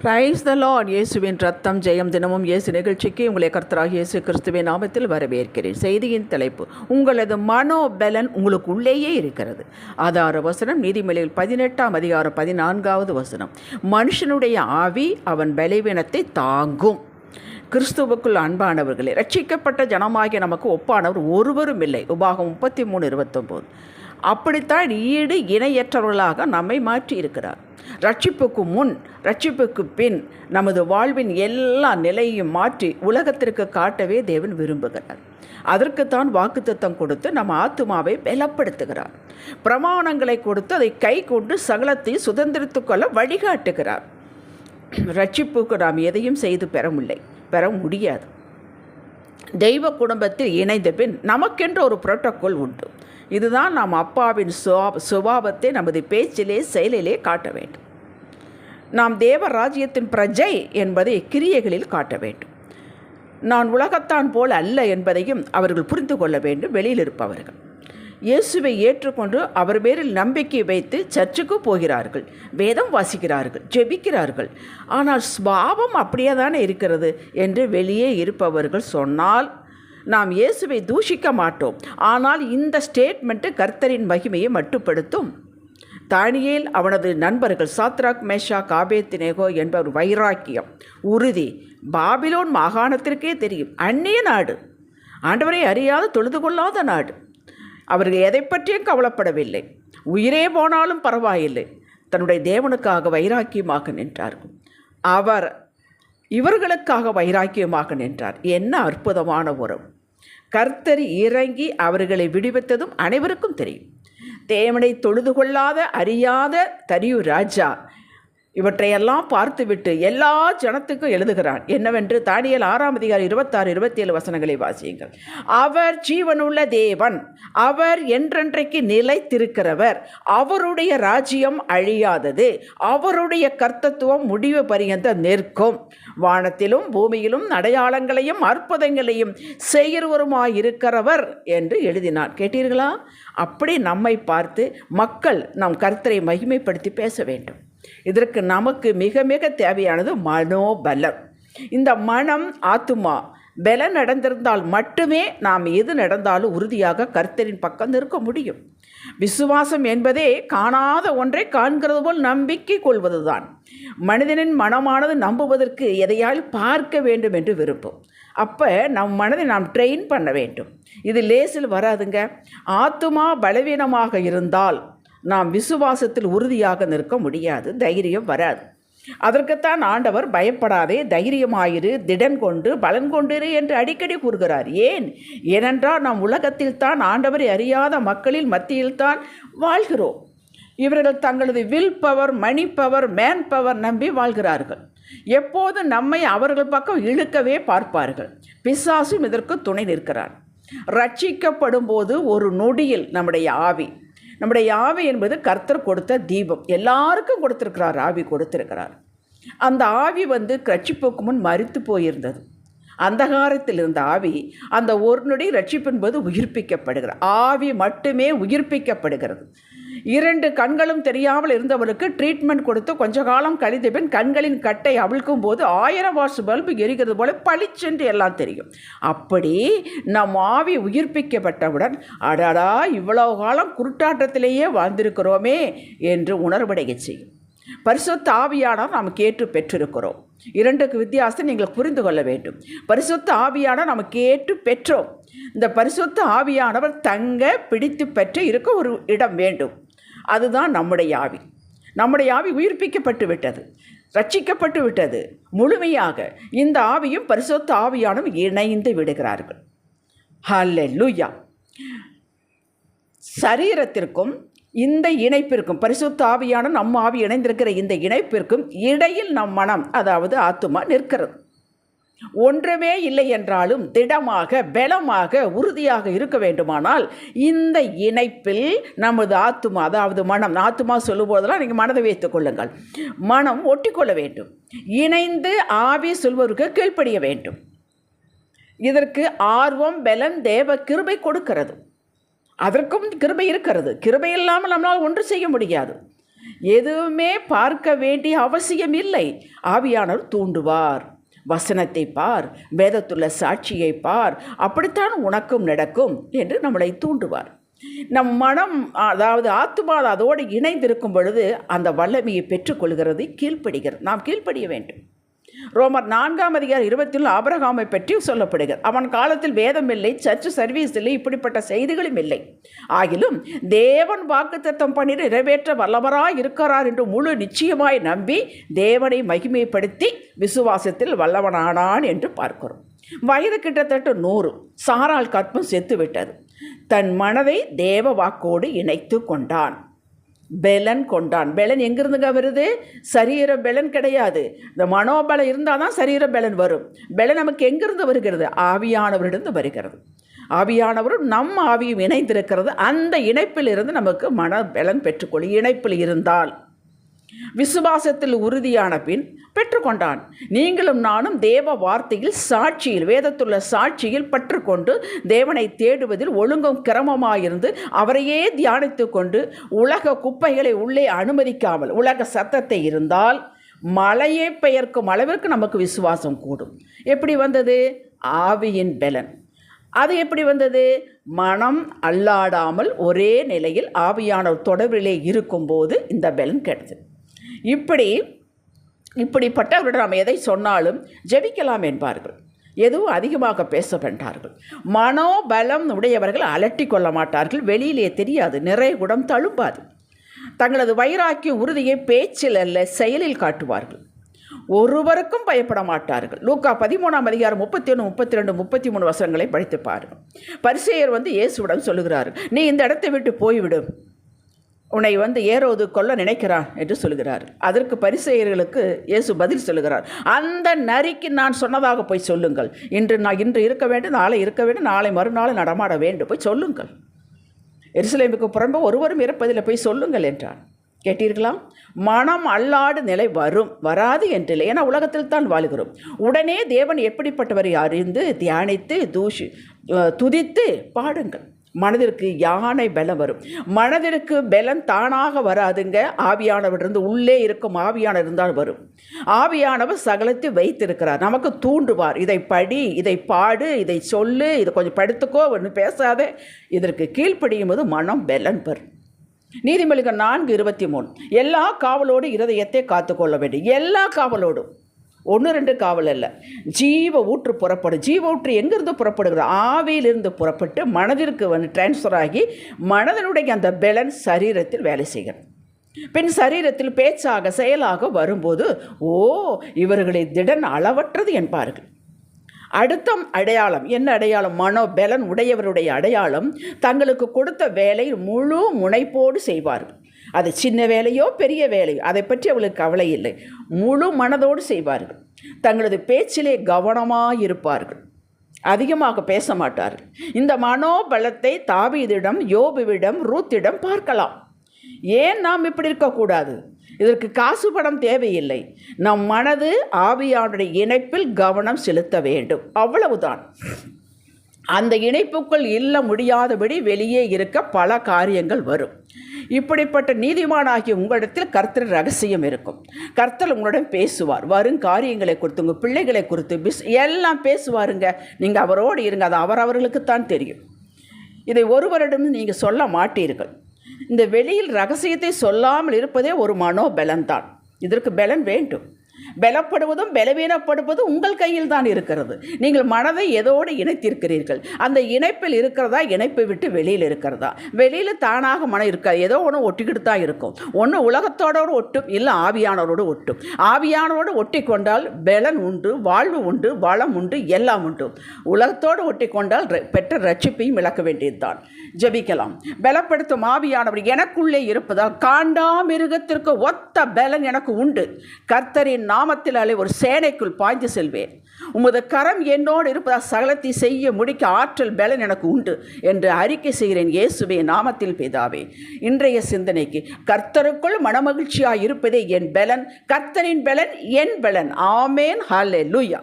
Praise the Lord இயேசுவின் ரத்தம் ஜெயம் தினமும் இயேசு நிகழ்ச்சிக்கு உங்களை கர்த்தராக இயேசு கிறிஸ்துவின் நாமத்தில் வரவேற்கிறேன். செய்தியின் தலைப்பு உங்களது மனோபலன் உங்களுக்கு உள்ளேயே இருக்கிறது. ஆதார வசனம் நீதிமொழியில் பதினெட்டாம் அதிகாரம் பதினான்காவது வசனம். மனுஷனுடைய ஆவி அவன் பலவீனத்தை தாங்கும். கிறிஸ்துவுக்குள் அன்பானவர்களே ரட்சிக்கப்பட்ட ஜனமாகிய நமக்கு ஒப்பானவர் ஒருவரும் இல்லை. உபாகம் முப்பத்தி மூணு இருபத்தொம்போது. அப்படித்தான் ஈடு இணையற்றவர்களாக நம்மை மாற்றி இருக்கிறார் ரட்சிப்புக்கு முன் ரட்சிப்புக்கு பின் நமது வாழ்வின் எல்லா நிலையையும் மாற்றி உலகத்திற்கு காட்டவே தேவன் விரும்புகிறார். அதற்குத்தான் வாக்குத்தத்தம் கொடுத்து நம்ம ஆத்துமாவை பலப்படுத்துகிறார். பிரமாணங்களை கொடுத்து அதை கை கொண்டு சகலத்தை சுதந்திரித்துக் கொள்ள வழிகாட்டுகிறார். ரட்சிப்புக்கு நாம் எதையும் செய்து பெற முடியலை பெற முடியாது. தெய்வ குடும்பத்தில் இணைந்த பின் நமக்கென்று ஒரு புரோட்டோக்கால் உண்டு. இதுதான் நாம் அப்பாவின் சுவா சுபாவத்தை நமது பேச்சிலே செயலிலே காட்ட வேண்டும். நாம் தேவ ராஜ்யத்தின் பிரஜை என்பதை கிரியைகளில் காட்ட வேண்டும். நான் உலகத்தான் போல் அல்ல என்பதையும் அவர்கள் புரிந்து கொள்ள வேண்டும் வெளியில் இருப்பவர்கள். இயேசுவை ஏற்றுக்கொண்டு அவர் பேரில் நம்பிக்கை வைத்து சர்ச்சுக்கு போகிறார்கள். வேதம் வாசிக்கிறார்கள் ஜெபிக்கிறார்கள். ஆனால் ஸ்வாவம் அப்படியே தானே இருக்கிறது என்று வெளியே இருப்பவர்கள் சொன்னால் நாம் இயேசுவை தூஷிக்க மாட்டோம். ஆனால் இந்த ஸ்டேட்மெண்ட்டு கர்த்தரின் மகிமையை மட்டுப்படுத்தும். தானியேல் அவனது நண்பர்கள் சாத்ராக் மேஷா காபேத்தினேகோ என்பவர் வைராக்கியம். உறுதி. பாபிலோன் மாகாணத்திற்கே தெரியும். அந்நிய நாடு. ஆண்டவரை அறியாத தொழுது கொள்ளாத நாடு. அவர்கள் எதை பற்றியும் கவலைப்படவில்லை. உயிரே போனாலும் பரவாயில்லை. தன்னுடைய தேவனுக்காக வைராக்கியமாக நின்றார்கள் அவர் இவர்களுக்காக வைராக்கியமாக நின்றார். என்ன அற்புதமான உறவு. கர்த்தர் இறங்கி அவர்களை விடுவித்ததும் அனைவருக்கும் தெரியும். தேவனை தொழுது கொள்ளாத அறியாத தரியு ராஜா இவற்றையெல்லாம் பார்த்துவிட்டு எல்லா ஜனத்துக்கும் எழுதுகிறான். என்னவென்று தானியல் ஆறாம் அதிகாரி இருபத்தாறு இருபத்தி ஏழு வசனங்களை வாசியுங்கள். அவர் ஜீவனுள்ள தேவன் அவர் என்றென்றைக்கு நிலைத்திருக்கிறவர். அவருடைய ராஜ்யம் அழியாதது. அவருடைய கர்த்தத்துவம் முடிவு பரியந்த நிற்கும். வானத்திலும் பூமியிலும் அடையாளங்களையும் அற்புதங்களையும் செய்கிறவருமாயிருக்கிறவர் என்று எழுதினார். கேட்டீர்களா? அப்படி நம்மை பார்த்து மக்கள் நம் கர்த்தரை மகிமைப்படுத்தி பேச வேண்டும். இதற்கு நமக்கு மிக மிக தேவையானது மனோபலம். இந்த மனம் ஆத்துமா பலம் நடந்திருந்தால் மட்டுமே நாம் எது நடந்தாலும் உறுதியாக கர்த்தரின் பக்கம் நிற்க முடியும். விசுவாசம் என்பதே காணாத ஒன்றை காண்கிறது போல் நம்பிக்கை கொள்வதுதான். மனிதனின் மனமானது நம்புவதற்கு எதையால் பார்க்க வேண்டும் என்று விருப்பம். அப்போ நம் மனதை நாம் ட்ரெயின் பண்ண வேண்டும். இது லேசில் வராதுங்க. ஆத்துமா பலவீனமாக இருந்தால் நாம் விசுவாசத்தில் உறுதியாக நிற்க முடியாது தைரியம் வராது. அதற்குத்தான் ஆண்டவர் பயப்படாதே தைரியமாயிரு திடன் கொண்டு பலன் கொண்டிரு என்று அடிக்கடி கூறுகிறார். ஏன்? ஏனென்றால் நாம் உலகத்தில் தான் ஆண்டவரை அறியாத மக்களில் மத்தியில் தான் வாழ்கிறோம். இவர்கள் தங்களது will power money power man power நம்பி வாழ்கிறார்கள். எப்போது நம்மை அவர்கள் பக்கம் இழுக்கவே பார்ப்பார்கள். பிசாசும் இதற்கு துணை நிற்கிறார். ரட்சிக்கப்படும் போது ஒரு நொடியில் நம்முடைய ஆவி நம்முடைய ஆவி என்பது கர்த்தர் கொடுத்த தீபம். எல்லாருக்கும் கொடுத்துருக்கிறார் ஆவி கொடுத்துருக்கிறார். அந்த ஆவி வந்து கட்சிப்போக்கு முன் மறித்து போயிருந்தது. அந்தகாரத்தில் இருந்த ஆவி அந்த ஒரு நொடி ரட்சிப்பென்பது உயிர்ப்பிக்கப்படுகிறது. ஆவி மட்டுமே உயிர்ப்பிக்கப்படுகிறது. இரண்டு கண்களும் தெரியாமல் இருந்தவருக்கு ட்ரீட்மெண்ட் கொடுத்து கொஞ்ச காலம் கழித்த பின் கண்களின் கட்டை அவிழ்க்கும் போது ஆயிரம் வாட்ஸ் பல்பு எரிகிறது போல பளிச்சென்று எல்லாம் தெரியும். அப்படி நம் ஆவி உயிர்ப்பிக்கப்பட்டவுடன் அடாடா இவ்வளவு காலம் குருட்டாட்டத்திலேயே வாழ்ந்திருக்கிறோமே என்று உணர்வடைய செய்யும். பரிசுத்த ஆவியானவர் நாம் கேட்டு பெற்றிருக்கிறோம். இரண்டுக்கு வித்தியாசத்தை நீங்கள் புரிந்து கொள்ள வேண்டும். பரிசுத்த ஆவியானவர் நாம் கேட்டு பெற்றோம். இந்த பரிசுத்த ஆவியானவர் தங்க பிடித்து பெற்று இருக்க ஒரு இடம் வேண்டும். அதுதான் நம்முடைய ஆவி. நம்முடைய ஆவி உயிர்ப்பிக்கப்பட்டு விட்டது. ரட்சிக்கப்பட்டு விட்டது. முழுமையாக இந்த ஆவியும் பரிசுத்த ஆவியானும் இணைந்து விடுகிறார்கள். ஹல்லேலூயா சரீரத்திற்கும் இந்த இணைப்பிற்கும் பரிசுத்த ஆவியான நம்ம ஆவி இணைந்திருக்கிற இந்த இணைப்பிற்கும் இடையில் நம் மனம் அதாவது ஆத்துமா நிற்கிறது. ஒன்றுமே இல்லை என்றாலும் திடமாக பலமாக உறுதியாக இருக்க வேண்டுமானால் இந்த இணைப்பில் நமது ஆத்துமா அதாவது மனம் ஆத்துமா சொல்லும்போதெல்லாம் நீங்கள் மனதை வைத்துக் கொள்ளுங்கள். மனம் ஒட்டிக்கொள்ள வேண்டும். இணைந்து ஆவி சொல்வதற்கு கீழ்ப்படிய வேண்டும். இதற்கு ஆர்வம் பலன் தேவ கிருபை கொடுக்கிறது. அதற்கும் கிருபை இருக்கிறது. கிருபை இல்லாமல் நம்மளால் ஒன்று செய்ய முடியாது. எதுவுமே பார்க்க வேண்டிய அவசியம் இல்லை. ஆவியானவர் தூண்டுவார். வசனத்தை பார். வேதத்துள்ள சாட்சியை பார். அப்படித்தான் உனக்கும் நடக்கும் என்று நம்மளை தூண்டுவார். நம் மனம் அதாவது ஆத்துமா அதோடு இணைந்திருக்கும் பொழுது அந்த வல்லமையை பெற்றுக்கொள்கிறது கீழ்ப்படுகிறது. நாம் கீழ்ப்படிய வேண்டும். ரோமர் நான்காம் அதிகாரம் இருபத்தில் ஆபரகாமை பற்றி சொல்லப்படுகிறது. அவன் காலத்தில் வேதம் இல்லை சர்ச் சர்வீஸ் இல்லை இப்படிப்பட்ட செய்திகளும் இல்லை. ஆகிலும் தேவன் வாக்குத்தத்தம் பண்ணி நிறைவேற்ற வல்லவராய் இருக்கிறார் என்று முழு நிச்சயமாய் நம்பி தேவனை மகிமைப்படுத்தி விசுவாசத்தில் வல்லவனானான் என்று பார்க்கிறோம். வயது கிட்டத்தட்ட நூறு. சாரால் கற்பம் செத்துவிட்டது. தன் மனதை தேவ வாக்கோடு இணைத்து கொண்டான். பெலன் கொண்டான். பெலன் எங்கிருந்துங்க வருது? சரீர பெலன் கிடையாது. இந்த மனோபலம் இருந்தால் தான் சரீர பெலன் வரும். பெலன் நமக்கு எங்கிருந்து வருகிறது? ஆவியானவரிடந்து வருகிறது. ஆவியானவரும் நம் ஆவியும் இணைந்திருக்கிறது. அந்த இணைப்பில் இருந்து நமக்கு மன பலன் பெற்றுக்கொள்ளும் இணைப்பில் இருந்தால். விசுவாசத்தில் உறுதியான பின் பெற்றுக்கொண்டான். நீங்களும் நானும் தேவ வார்த்தையில் சாட்சியில் வேதத்துள்ள சாட்சியில் பற்றுக்கொண்டு தேவனை தேடுவதில் ஒழுங்கும் கிரமமாயிருந்து அவரையே தியானித்து கொண்டு உலக குப்பைகளை உள்ளே அனுமதிக்காமல் உலக சத்தத்தை இருந்தால் மலையை பெயர்க்கும் அளவிற்கு நமக்கு விசுவாசம் கூடும். எப்படி வந்தது? ஆவியின் பலன். அது எப்படி வந்தது? மனம் அல்லாடாமல் ஒரே நிலையில் ஆவியான தொடர்பிலே இருக்கும்போது இந்த பலன் கிடைச்சது இப்படி இப்படிப்பட்டவரிடம் நாம் எதை சொன்னாலும் ஜெபிக்கலாம் என்பார்கள். எதுவும் அதிகமாக பேச வேண்டார்கள். மனோபலம் உடையவர்கள் அலட்டி கொள்ள மாட்டார்கள். வெளியிலே தெரியாது. நிறைய குடம் தழும்பாது. தங்களது வைராக்கிய உறுதியை பேச்சில் அல்ல செயலில் காட்டுவார்கள். ஒருவருக்கும் பயப்பட மாட்டார்கள். லூக்கா பதிமூணாம் அதிகாரம் முப்பத்தி ஒன்று முப்பத்தி ரெண்டு முப்பத்தி மூணு வசனங்களை படித்து பாருங்கள். பரிசெயர் வந்து இயேசுவிடம் சொல்லுகிறார் நீ இந்த இடத்தை விட்டு போய்விடும் உன்னை வந்து ஏறோது கொல்ல நினைக்கிறான் என்று சொல்கிறார். அதற்கு பரிசெயர்களுக்கு இயேசு பதில் சொல்லுகிறார் அந்த நரிக்கு நான் சொன்னதாக போய் சொல்லுங்கள். இன்று நான் இன்று இருக்க வேண்டும் நாளை இருக்க வேண்டும் நாளை மறுநாள் நடமாட வேண்டும். போய் சொல்லுங்கள். எருசலேமுக்கு புறம்ப ஒருவரும் இறப்பதில் போய் சொல்லுங்கள் என்றான். கேட்டீர்களா? மனம் அல்லாடு நிலை வரும் வராது என்றில்லை. ஏன்னா உலகத்தில் தான் வாழ்கிறோம். உடனே தேவன் எப்படிப்பட்டவரை அறிந்து தியானித்து தூஷி துதித்து பாடுங்கள். மனதிற்கு யானை பலம் வரும். மனதிற்கு பலம் தானாக வராதுங்க. ஆவியானவர் இருந்து உள்ளே இருக்கும் ஆவியான இருந்தால் வரும். ஆவியானவர் சகலத்தை வைத்திருக்கிறார். நமக்கு தூண்டுவார். இதை படி இதை பாடு இதை சொல்லு இதை கொஞ்சம் படுத்துக்கோ ஒன்று பேசாத. இதற்கு கீழ்ப்படியும் போது மனம் பலன் பெறும். நீதிமொழிகள் நான்கு இருபத்தி மூணு. எல்லா காவலோடு இருதயத்தை காத்துக்கொள்ள வேண்டும். எல்லா காவலோடும். ஒன்று ரெண்டு காவல் இல்லை. ஜீவ ஊற்று புறப்படும் ஜீவ ஊற்று எங்கேருந்து புறப்படுகிறது? ஆவியிலிருந்து புறப்பட்டு மனதிற்கு வந்து டிரான்ஸ்ஃபர் ஆகி மனதனுடைய அந்த பெலன் சரீரத்தில் வேலை செய்கிறது. பின் சரீரத்தில் பேச்சாக செயலாக வரும்போது ஓ இவர்களை திடன் அளவற்றது என்பார்கள். அடுத்த அடையாளம். என்ன அடையாளம்? மனோபலன் உடையவருடைய அடையாளம் தங்களுக்கு கொடுத்த வேலை முழு முனைப்போடு செய்வார்கள். அது சின்ன வேலையோ பெரிய வேலையோ அதை பற்றி அவளுக்கு கவலை இல்லை. முழு மனதோடு செய்வார்கள். தங்களது பேச்சிலே கவனமாக இருப்பார்கள். அதிகமாக பேச மாட்டார்கள். இந்த மனோபலத்தை தாவீதிடம் யோபுவிடம் ரூத்திடம் பார்க்கலாம். ஏன் நாம் இப்படி இருக்கக்கூடாது இதற்கு காசு பணம் தேவையில்லை. நம் மனது ஆவியானுடைய இணைப்பில் கவனம் செலுத்த வேண்டும். அவ்வளவுதான். அந்த இணைப்புக்குள் இல்ல முடியாதபடி வெளியே இருக்க பல காரியங்கள் வரும். இப்படிப்பட்ட நீதிமானாகிய உங்களிடத்தில் கர்த்தர் ரகசியம் இருக்கும். கர்த்தர் உங்களுடன் பேசுவார். வரும் காரியங்களை குறித்து உங்கள் பிள்ளைகளை குறித்து பிஸ் எல்லாம் பேசுவாருங்க. நீங்கள் அவரோடு இருங்க. அது அவரவர்களுக்குத்தான் தெரியும். இதை ஒருவரிடம் நீங்கள் சொல்ல மாட்டீர்கள். இந்த வெளியில் ரகசியத்தை சொல்லாமல் இருப்பதே ஒரு மனோபலன்தான் இதற்கு பலன் வேண்டும். பலப்படுவதும் பலவீனப்படுவதும் உங்கள் கையில் தான் இருக்கிறது. நீங்கள் மனதை எதோடு இணைத்திருக்கிறீர்கள். அந்த இணைப்பில் இருக்கிறதா இணைப்பை விட்டு வெளியில் இருக்கிறதா? வெளியில் தானாக மனம் இருக்காது ஏதோ ஒன்று ஒட்டிக்கிட்டு தான் இருக்கும். ஒன்று உலகத்தோடு ஒட்டும் இல்லை ஆவியானவரோடு ஒட்டும். ஆவியானவரோடு ஒட்டி கொண்டால் பலன் உண்டு வாழ்வு உண்டு வளம் உண்டு எல்லாம் உண்டு. உலகத்தோடு ஒட்டி கொண்டால் பெற்ற ரட்சிப்பையும் இழக்க வேண்டியதுதான். ஜபிக்கலாம். பலப்படுத்தும் ஆவியானவர் எனக்குள்ளே இருப்பதால் காண்டாமிருகத்திற்கு ஒத்த பலன் எனக்கு உண்டு. கர்த்தரின் நாமத்தினாலே ஒரு சேனைக்குள் பாய்ந்து செல்வேன். உமது கரம் என்னோடு இருப்பதால் சகலத்தை செய்ய முடிக்க ஆற்றல் பலன் எனக்கு உண்டு என்று அறிக்கை செய்கிறேன் இயேசுவே நாமத்தில் பேதாவே. இன்றைய சிந்தனைக்கு கர்த்தருக்குள் மனமகிழ்ச்சியாக இருப்பதே என் பலன் கர்த்தரின் பலன் என் பலன். ஆமேன். ஹாலே லூயா